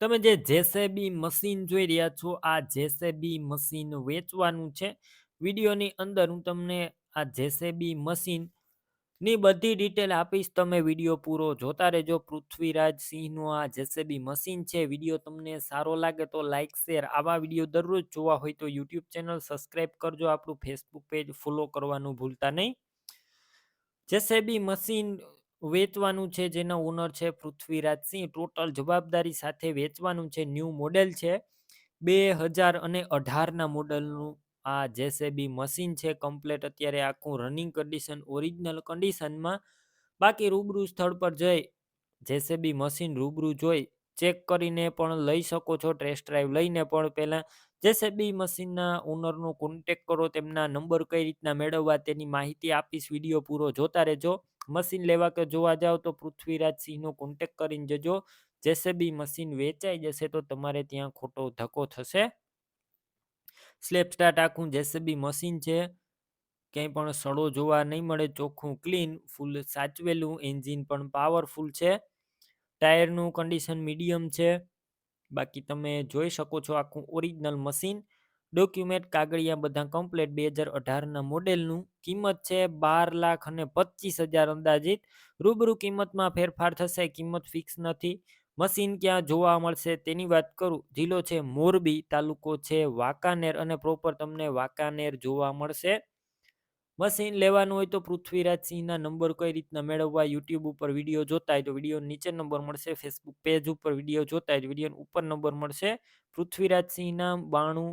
તમે જે JCB machine જોઈ રહ્યા છો, આ જેસેબી મશીન વેચવાનું છે. વિડીયોની અંદર હું તમને આ જેસેબી મશીનની બધી ડિટેલ આપીશ. તમે વીડિયો પૂરો જોતા રહેજો. પૃથ્વીરાજ સિંહનું આ જેસેબી મશીન છે. વીડિયો તમને સારો લાગે તો લાઇક શેર આવા વીડિયો દરરોજ જોવા હોય તો યુટ્યુબ ચેનલ સબસ્ક્રાઈબ કરજો. આપણું ફેસબુક પેજ ફોલો કરવાનું ભૂલતા નહીં. જેસેબી મશીન વેચવાનું છે, જેના ઓનર છે પૃથ્વીરાજ સિંહ. ટોટલ જવાબદારી સાથે વેચવાનું છે ન્યૂ મોડેલ છે. બે હજાર અને અઢારના મોડલનું આ જેસેબી મશીન છે. કમ્પ્લેટ અત્યારે આખું રનિંગ કન્ડિશન ઓરિજિનલ કન્ડિશનમાં બાકી રૂબરૂ સ્થળ પર જઈ જેસેબી મશીન રૂબરૂ જોઈ ચેક કરીને પણ લઈ શકો છો. ટેસ્ટ ડ્રાઈવ લઈને પણ પહેલાં જેસેબી મશીનના ઓનરનો કોન્ટેક કરો, તેમના નંબર કઈ રીતના મેળવવા તેની માહિતી આપીશ. વીડિયો પૂરો જોતા રહેજો. મશીન લેવા કે જોવા જાઓ તો પૃથ્વીરાજ સિંહનો કોન્ટેક કરીને જજો. જેસેબી મશીન વેચાઈ જશે તો તમારે ત્યાં ખોટો ધક્કો થશે. સ્લેપ સ્ટાર્ટ આખું જેસેબી મશીન છે. ક્યાંય પણ સડો જોવા નહીં મળે, ચોખ્ખું ક્લીન ફૂલ સાચવેલું એન્જિન પણ પાવરફુલ છે. ટાયરનું કન્ડિશન મીડિયમ છે. બાકી તમે જોઈ શકો છો આખું ઓરિજિનલ મશીન. ડોક્યુમેન્ટ કાગળિયા બધા કમ્પ્લેટ બે હજાર અઢારના મોડેલનું. કિંમત છે બાર લાખ અને પચીસ હજાર અંદાજિત. રૂબરૂ કિંમતમાં ફેરફાર થશે, કિંમત ફિક્સ નથી. મશીન ક્યાં જોવા મળશે તેની વાત કરું. જિલ્લો છે મોરબી, તાલુકો છે વાંકાનેર અને પ્રોપર તમને વાંકાનેર જોવા મળશે. મશીન લેવાનું હોય તો પૃથ્વીરાજ સિંહના નંબર કઈ રીતના મેળવવા, યુટ્યુબ ઉપર વીડિયો જોતા હોય તો વીડિયો નીચે નંબર મળશે ફેસબુક પેજ ઉપર વીડિયો જોતા હોય તો વીડિયો ઉપર નંબર મળશે. પૃથ્વીરાજ સિંહના બાણું